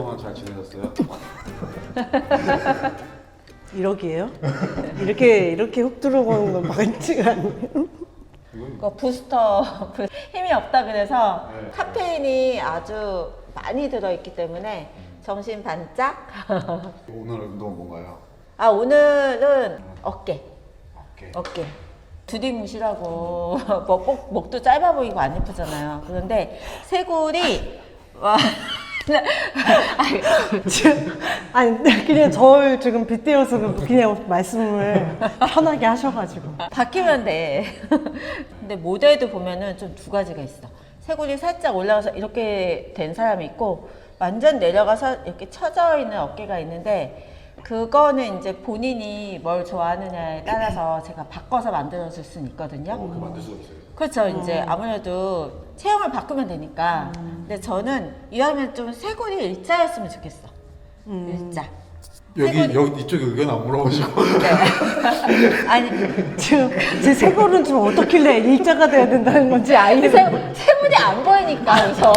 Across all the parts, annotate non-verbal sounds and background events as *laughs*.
동안 잘 지내셨어요? 이러기에요? 이렇게 이렇게 훅 들어오는 건 많지가 않네요. 이건 그 부스터 부- 힘이 없다 그래서 네. 카페인이 아주 많이 들어있기 때문에 정신 반짝. *laughs* 오늘 운동은 뭔가요? 아 오늘은 어깨, 어깨. 어깨. 두디무시라고 *laughs* 뭐 목, 목도 짧아 보이고 안 예쁘잖아요. 그런데 쇄골이 와. 아니 근데 그냥 저를 지금 빗대어서 그냥 말씀을 편하게 하셔가지고 바뀌면 돼. 근데 모델도 보면은 좀 두 가지가 있어. 쇄골이 살짝 올라가서 이렇게 된 사람이 있고 완전 내려가서 이렇게 처져 있는 어깨가 있는데 그거는 이제 본인이 뭘 좋아하느냐에 따라서 제가 바꿔서 만들어줄 수는 있거든요. 어, 그 만들 수가 있어요. 그렇죠. 이제 아무래도 체형을 바꾸면 되니까. 근데 저는 이왕이면 좀 쇄골이 일자였으면 좋겠어. 일자. 여기 여기 이쪽에 의견 안 물어보시고 네. *laughs* 아니 지금 제 쇄골은 좀 어떻길래 일자가 돼야 된다는 건지 아예 세, 세분이 안 보이니까 그래서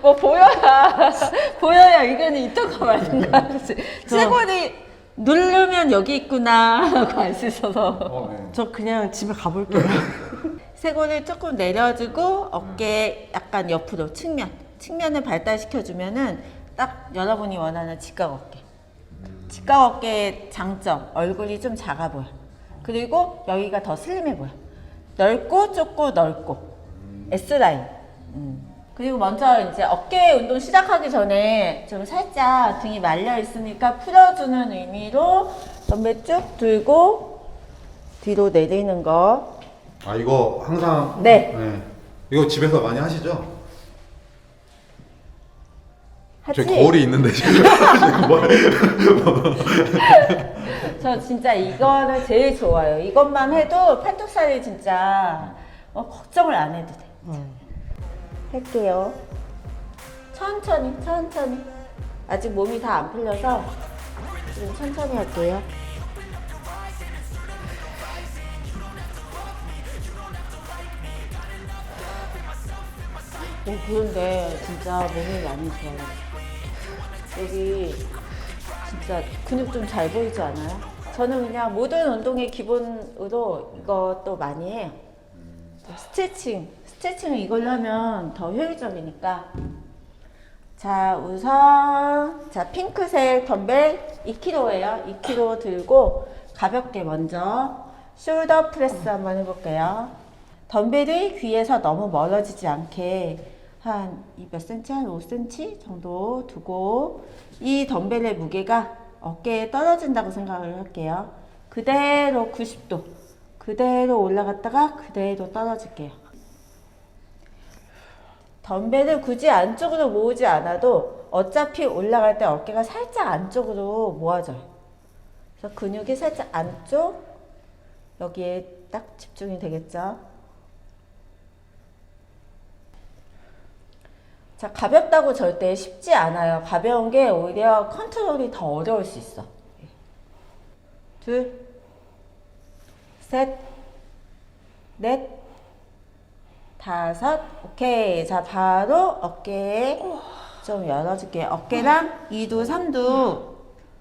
뭐 보여야 보여야 의견이 있던가 말던가 하지 세골이 누르면 여기 있구나 하고 알수 있어서 어, 네. 저 그냥 집에 가볼게요. *laughs* 세골을 조금 내려주고 어깨 약간 옆으로 측면 측면을 발달시켜주면은 딱 여러분이 원하는 직각 어깨 직각 어깨의 장점 얼굴이 좀 작아 보여. 그리고 여기가 더 슬림해 보여. 넓고 좁고 넓고. S라인. 음. 그리고 먼저 이제 어깨 운동 시작하기 전에 좀 살짝 등이 말려 있으니까 풀어주는 의미로 덤벨 쭉 들고 뒤로 내리는 거. 아 이거 항상? 네. 이거 집에서 많이 하시죠? 하지? 저 거울이 있는데 지금 *laughs* 저 진짜 이거를 제일 좋아요. 이것만 해도 팔뚝살이 진짜 어, 걱정을 안 해도 돼. 할게요. 천천히, 천천히. 아직 몸이 다 안 풀려서 지금 천천히 할게요. 오, 그런데 진짜 몸이 많이 좋아요. 여기 진짜 근육 좀 잘 보이지 않아요? 저는 그냥 모든 운동의 기본으로 이것도 많이 해요. 스트레칭. 스트레칭을 이걸로 하면 더 효율적이니까. 자, 우선, 자, 핑크색 덤벨 2kg예요. 2kg 들고 가볍게 먼저 숄더 프레스 한번 해볼게요. 덤벨이 귀에서 너무 멀어지지 않게 한이몇 센치? 한 5cm 정도 두고 이 덤벨의 무게가 어깨에 떨어진다고 생각을 할게요. 그대로 90도. 그대로 올라갔다가 그대로 떨어질게요. 덤벨을 굳이 안쪽으로 모으지 않아도 어차피 올라갈 때 어깨가 살짝 안쪽으로 모아져요. 그래서 근육이 살짝 안쪽, 여기에 딱 집중이 되겠죠. 자, 가볍다고 절대 쉽지 않아요. 가벼운 게 오히려 컨트롤이 더 어려울 수 있어. 둘, 셋, 넷, 다섯, 오케이. 자, 바로 어깨 좀 열어줄게요. 어깨랑 2두, 3두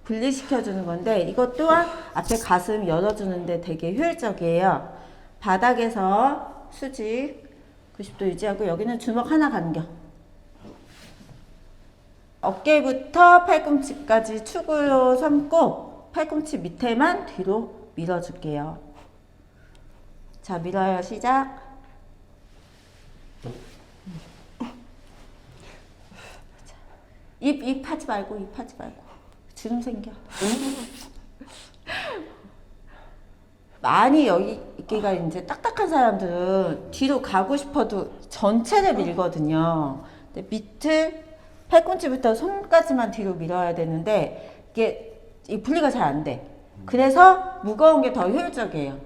분리시켜주는 건데, 이것 또한 앞에 가슴 열어주는데 되게 효율적이에요. 바닥에서 수직 90도 유지하고, 여기는 주먹 하나 간격. 어깨부터 팔꿈치까지 축으로 삼고, 팔꿈치 밑에만 뒤로 밀어줄게요. 자, 밀어요. 시작. 입, 입 하지 말고, 입 하지 말고. 주름 생겨. 많이 여기가 이제 딱딱한 사람들은 뒤로 가고 싶어도 전체를 밀거든요. 근데 밑을 팔꿈치부터 손까지만 뒤로 밀어야 되는데 이게 이 분리가 잘 안 돼. 그래서 무거운 게 더 효율적이에요.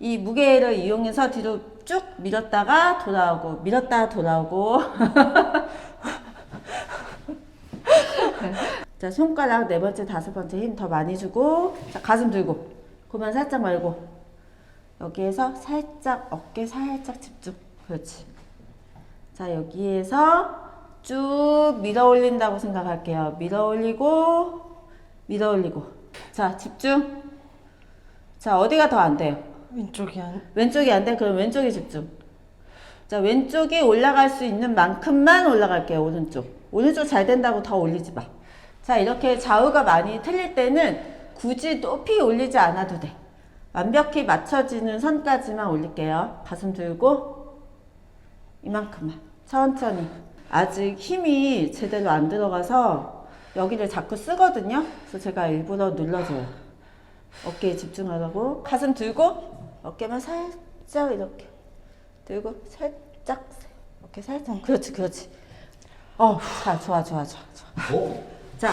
이 무게를 이용해서 뒤로 쭉 밀었다가 돌아오고 밀었다가 돌아오고. *laughs* 자 손가락 네 번째 다섯 번째 힘 더 많이 주고 자 가슴 들고 그만 살짝 말고. 여기에서 살짝 어깨 살짝 집중. 그렇지. 자 여기에서 쭉 밀어 올린다고 생각할게요. 밀어 올리고, 밀어 올리고. 자, 집중. 자, 어디가 더 안 돼요? 왼쪽이 안. 왼쪽이 안 돼? 그럼 왼쪽에 집중. 자, 왼쪽이 올라갈 수 있는 만큼만 올라갈게요. 오른쪽. 오른쪽 잘 된다고 더 올리지 마. 자, 이렇게 좌우가 많이 틀릴 때는 굳이 높이 올리지 않아도 돼. 완벽히 맞춰지는 선까지만 올릴게요. 가슴 들고 이만큼만. 천천히. 아직 힘이 제대로 안 들어가서 여기를 자꾸 쓰거든요. 그래서 제가 일부러 눌러줘요. 어깨에 집중하라고 가슴 들고 어깨만 살짝 이렇게 들고 살짝 이렇게 살짝 그렇지 그렇지 어 자 좋아 좋아 좋아 좋아 어? 자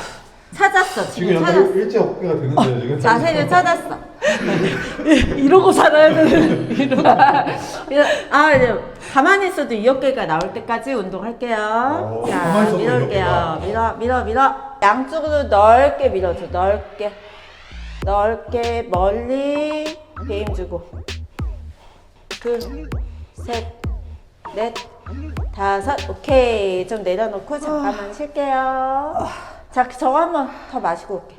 찾았어 지금 지금 약간 찾았어 일제 어깨가 되는데 요 지금? 자세를 찾았어 *laughs* 이러고 살아야 되는 이러고. 이러- 아 이제 가만히 있어도 이 어깨가 나올 때까지 운동할게요. 오, 자 가만히 있어도 이 밀어올게요. 어깨가. 밀어 밀어 밀어. 양쪽으로 넓게 밀어줘. 넓게. 넓게 멀리 배임 주고. 둘 셋 넷 다섯. 오케이. 좀 내려놓고 잠깐만 쉴게요. 자 저거 한번 더 마시고 올게.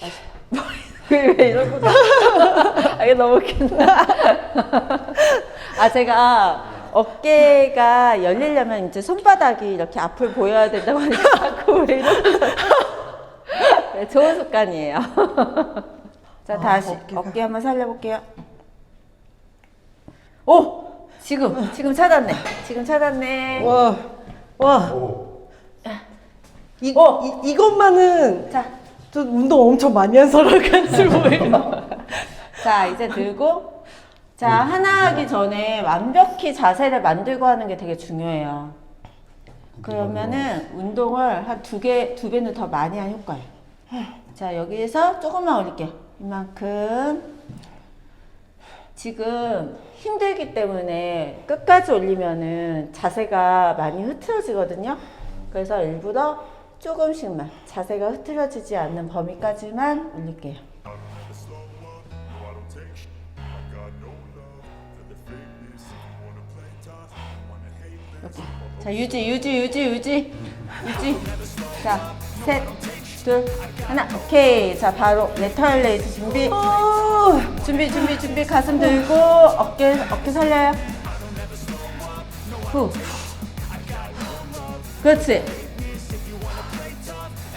마시고 *laughs* 왜, 왜 이러고 나 *laughs* 아, 이게 너무 웃긴다. *laughs* 아 제가 어깨가 열리려면 이제 손바닥이 이렇게 앞을 보여야 된다고 하니까 *laughs* 자꾸 왜 이러고 네, 좋은 습관이에요. 자 아, 다시 어깨가. 어깨 한번 살려볼게요. 오! 지금 지금 찾았네. 지금 찾았네. 와, 와. 오. 이, 어. 이 이것만은 자, 저 운동 엄청 많이 한 사람 같이 보여요. 자 이제 들고. 자 하나 하기 전에 완벽히 자세를 만들고 하는 게 되게 중요해요. 그러면은 운동을 한 두 개, 두 배는 더 많이 한 효과예요. 자 여기에서 조금만 올릴게요. 이만큼. 지금 힘들기 때문에 끝까지 올리면은 자세가 많이 흐트러지거든요. 그래서 일부러 조금씩만. 자세가 흐트러지지 않는 범위까지만 올릴게요. 이렇게. 자 유지 유지 유지 유지. 유지. 자셋 둘 하나. 오케이. 자 바로 레터럴 레이스 준비. 어, 준비 준비 준비. 가슴 들고 어깨 어깨 살려요. 후. 그렇지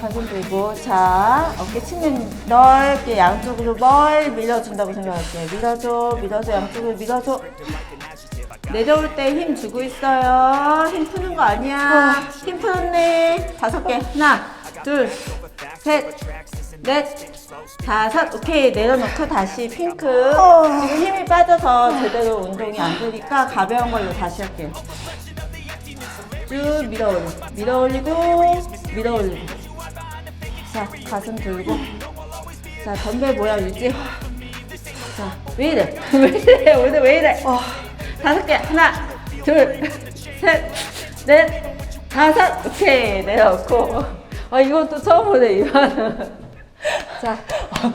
가슴 들고 자 어깨 측면 넓게 양쪽으로 멀 밀어준다고 생각할게요. 밀어줘 밀어줘 양쪽으로 밀어줘. 내려올 때 힘 주고 있어요. 힘 푸는 거 아니야. 힘 풀었네. 다섯 개. 하나 둘셋넷 다섯. 오케이. 내려놓고 다시 핑크. 지금 힘이 빠져서 제대로 운동이 안 되니까 가벼운 걸로 다시 할게요. 쭉 밀어 올려 밀어 올리고 밀어 올리고 자 가슴 들고. 자 덤벨 모양 유지? 자 왜 이래? 왜 이래? *laughs* 오늘 왜 이래? 어, 다섯 개. 하나 둘 셋 넷 다섯. 오케이. 내려놓고. 아 이것도 처음 보네 이거는. *laughs* 자,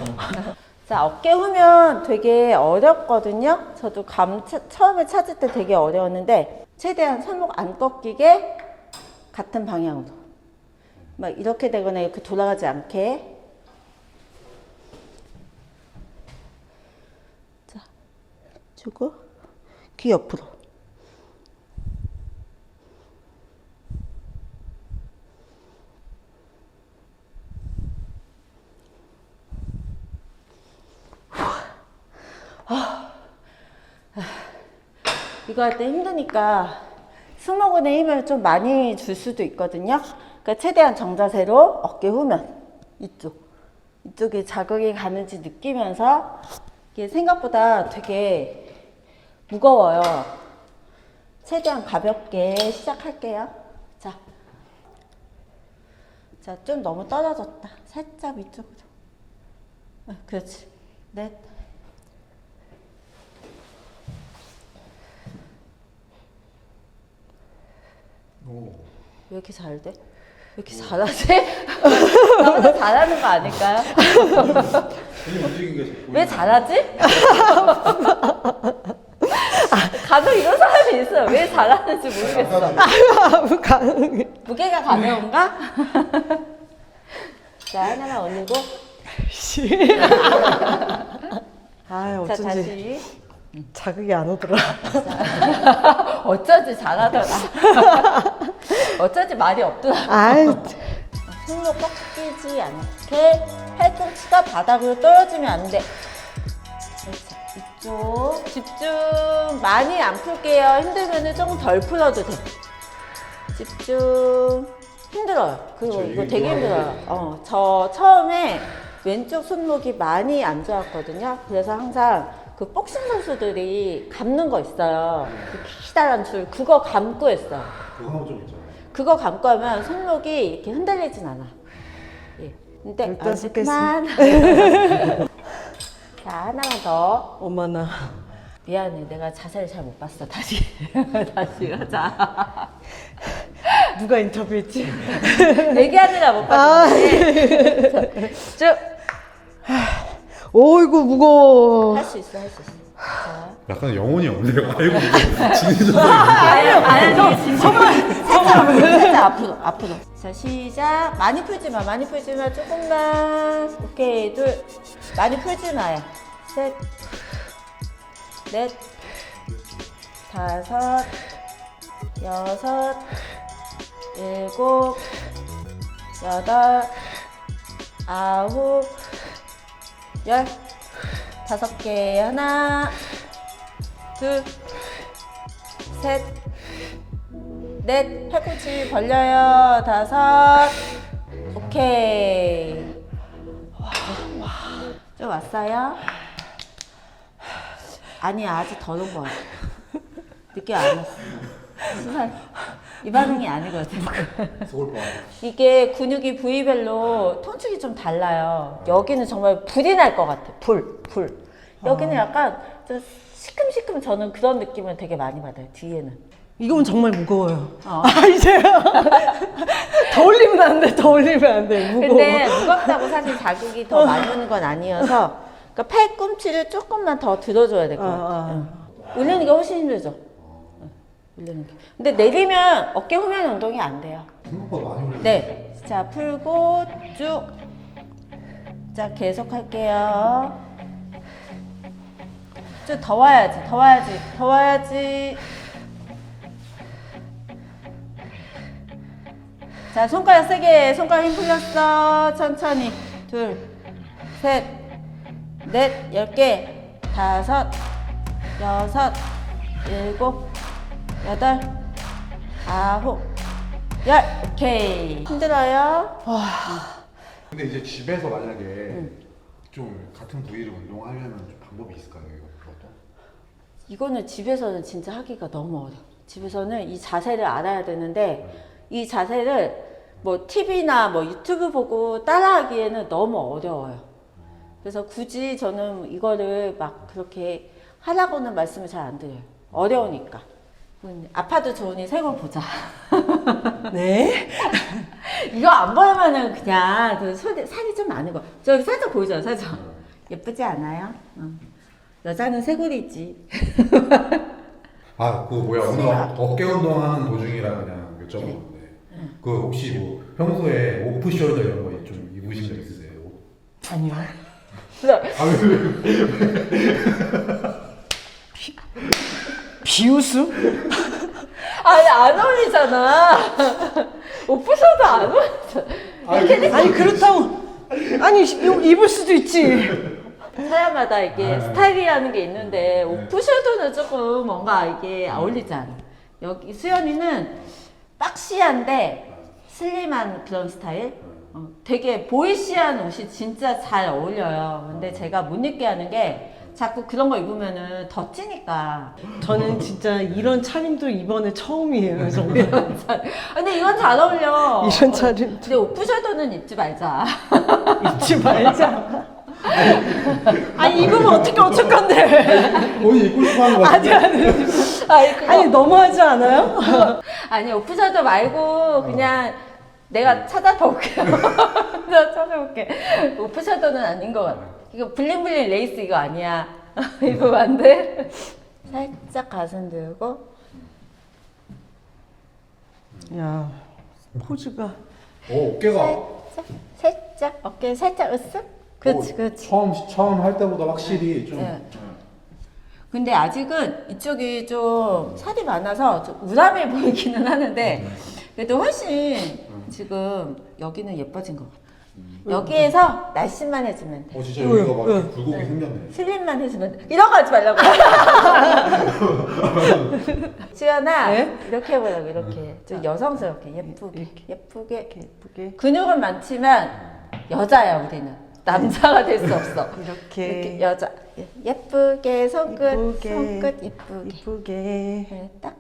*laughs* 자 어깨 후면 되게 어렵거든요. 저도 감 차- 처음에 찾을 때 되게 어려웠는데 최대한 손목 안 꺾이게 같은 방향으로 막 이렇게 되거나 이렇게 돌아가지 않게. 자 주고 귀 옆으로. 이거 할 때 힘드니까 승모근에 힘을 좀 많이 줄 수도 있거든요. 그러니까 최대한 정자세로 어깨 후면 이쪽 이쪽에 자극이 가는지 느끼면서 이게 생각보다 되게 무거워요. 최대한 가볍게 시작할게요. 자, 자, 좀 너무 떨어졌다. 살짝 위쪽으로. 아, 그렇지. 넷. 오. 왜 이렇게 잘 돼? 왜 이렇게 잘하지? *laughs* 나보다 잘하는 거 아닐까요? 왜 잘하지? *laughs* 간혹 이런 사람이 있어요. 왜 잘하는지 모르겠어. 아유, 가능해. 무게가 가벼운가? 자, 하나만 올리고. *laughs* 씨. 아, 자, 어쩐지 다시. 자극이 안 오더라. 어쩌지 잘하더라. *laughs* 어쩌지 말이 없더라. 아이, 손목 꺾이지 않게 팔꿈치가 바닥으로 떨어지면 안 돼. 그렇죠. 이쪽 집중 많이 안 풀게요. 힘들면은 조금 덜 풀어도 돼. 집중 힘들어요. 그리고 저 이거 되게 좋아요. 힘들어요. 어, 저 처음에 왼쪽 손목이 많이 안 좋았거든요. 그래서 항상 그 복싱 선수들이 감는 거 있어요. 그 기다란 줄 그거 감고 했어요. 그거 하고 좀 있잖아요. 그거 감고 하면 손목이 이렇게 흔들리진 않아. 예. 근데 일단 하지만 *laughs* 자 하나만 더. 어머나. 미안해, 내가 자세를 잘 못 봤어. 다시 *laughs* 다시 하자. 누가 인터뷰했지? *laughs* 얘기하느라 못 아, 봤는데 쭉 어이구, 무거워. 할 수 있어, 할 수 있어. 자. 약간 영혼이 없네요. 아이고 사람이 아야, 아야, 정말 살짝, 살짝 앞으로, 앞으로. 자, 시작. 많이 풀지 마, 많이 풀지 마. 조금만. 오케이, 둘. 많이 풀지 마요. 셋, 넷, 다섯, 여섯, 일곱, 여덟, 아홉, 열. 다섯 개. 하나, 둘, 셋, 넷, 팔꿈치 벌려요. 다섯, 오케이. 좀 왔어요? 아니야, 아직 덜온 거야. 늦게 안 왔어. 수산, 이 반응이 아니거든. 봐. 이게 근육이 부위별로 통축이 좀 달라요. 여기는 정말 불이 날 것 같아. 불, 불. 여기는 약간 좀 시큼시큼 저는 그런 느낌을 되게 많이 받아요. 뒤에는. 이건 정말 무거워요. 어. *laughs* 아, 이제요. *laughs* 더 올리면 안 돼, 더 올리면 안 돼. 무거워. 근데 무겁다고 사실 자극이 더 많이 오는 건 아니어서 *laughs* 그러니까 팔꿈치를 조금만 더 들어줘야 될 것 아, 같아요. 아. 응. 올리는 게 훨씬 힘들죠. 응, 올리는 게. 근데 내리면 어깨 후면 운동이 안 돼요. 생각보다 많이 올려. 네. 자, 풀고 쭉. 자, 계속 할게요. 좀더 와야지, 더 와야지, 더 와야지. 자, 손가락 세게, 손가락 힘 풀렸어. 천천히. 둘, 셋, 넷, 열 개, 다섯, 여섯, 일곱, 여덟, 아홉, 열. 오케이. 힘들어요? 근데 이제 집에서 만약에 좀 같은 부위를 운동하려면 좀 방법이 있을까요? 이거 그것도? 이거는 집에서는 진짜 하기가 너무 어려워. 집에서는 이 자세를 알아야 되는데 이 자세를 뭐 TV나 뭐 유튜브 보고 따라하기에는 너무 어려워요. 그래서 굳이 저는 이거를 막 그렇게 하라고는 말씀을 잘 안 드려요. 어려우니까. 음, 아파도 좋으니 새거 보자. *laughs* 네? *laughs* 이거 안 보면은 그냥 그 손에 살이 좀 많은 거. 저기 살짝 보이죠, 살짝. 예쁘지 않아요? 어. 여자는 쇄골이지. *laughs* 아, 그 뭐야 오늘 어깨 운동하는 도중이라 그냥 여쭤봤는데 그 혹시 뭐 평소에 오프 숄더 이런 거 좀 입으신 적 있으세요? 아니요. 아, 왜, 왜? 비웃음? 아니 안 어울리잖아. 오프셔도 안 어울리잖아. 아니, 그렇다고. 아니, 이거 입을 수도 있지. 사람마다 이게 아. 스타일이라는 게 있는데 오프셔도는 조금 뭔가 이게 어울리지 않아. 여기 수연이는 박시한데 슬림한 그런 스타일. 어, 되게 보이시한 옷이 진짜 잘 어울려요. 근데 제가 못 입게 하는 게 자꾸 그런 거 입으면은 더 찌니까. 저는 진짜 이런 차림도 이번에 처음이에요, 정말. 근데 이건 잘 어울려. 이런 차림 근데 오프셔도는 입지 말자. 입지 말자. 아니, 입으면 어떻게 어쩔 건데. 본인 입고 싶어 하는 거 아니, 같은데? 아니. 아니 그거 아니, 너무하지 않아요? 아니 오프셔도 말고 그냥 내가 찾아볼게요. *laughs* *laughs* 내가 찾아볼게. 오프셔도는 아닌 것 같아. 이거 블링블링 레이스 이거 아니야. 입으면 안 돼? 살짝 가슴 들고 야 포즈가 오 어깨가 살짝 살짝 어깨 살짝 으쓱 그렇지 오, 그렇지 처음 처음 할 때보다 확실히 좀 네. 근데 아직은 이쪽이 좀 살이 많아서 좀 우람해 보이기는 하는데 그래도 훨씬 지금 여기는 예뻐진 것 같아. 여기에서 날씬만 해주면 돼. 어 진짜 여기가 막 왜? 굴곡이 생겼네. 슬림만 해주면 돼. 이런 거 하지 말라고. *laughs* 지연아 네? 이렇게 해보라고 이렇게. 좀 여성스럽게 예쁘게 예쁘게. 이렇게 예쁘게? 근육은 많지만 여자야 우리는. 남자가 될 수 없어. *laughs* 이렇게. 이렇게 여자. 예, 예쁘게 손끝 이쁘게. 손끝 예쁘게. 이쁘게. 네, 딱.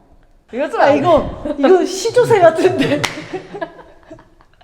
이거 좀 아, 이거 이거 시조새 같은데 *laughs*